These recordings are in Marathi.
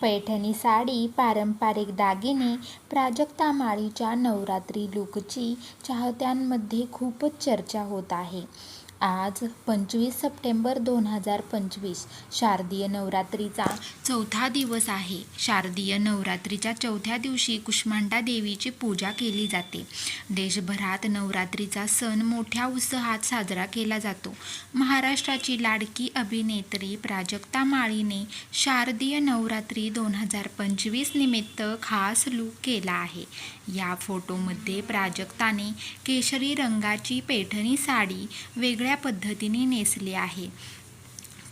पैठणी साडी पारंपरिक दागिने प्राजक्ता माळीच्या नवरात्री लुकची चाहत्यांमध्ये खूपच चर्चा होत आहे. आज पंचवीस सप्टेंबर दोन हजार पंचवीस शारदीय नवरात्रीचा चौथा दिवस आहे. शारदीय नवरात्रीच्या चौथ्या दिवशी कुष्मांडा देवीची पूजा केली जाते. देशभरात नवरात्रीचा सण मोठ्या उत्साहात साजरा केला जातो. महाराष्ट्राची लाडकी अभिनेत्री प्राजक्ता माळीने शारदीय नवरात्री दोन हजार पंचवीस निमित्त खास लूक केला आहे. या फोटोमध्ये प्राजक्ताने केशरी रंगाची पैठणी साडी वेगळ्या पद्धतीने नेसले आहे.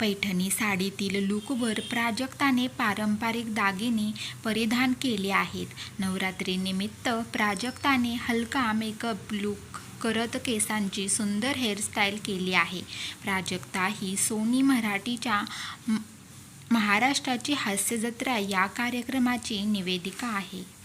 पैठणी साडीतील लूकवर प्राजक्ताने पारंपरिक दागिने परिधान केले आहेत. नवरात्रीनिमित्त प्राजक्ताने हलका मेकअप लूक करत केसांची सुंदर हेअरस्टाईल केली आहे. प्राजक्ता ही सोनी मराठीच्या महाराष्ट्राची हास्यजत्रा या कार्यक्रमाची निवेदिका आहे.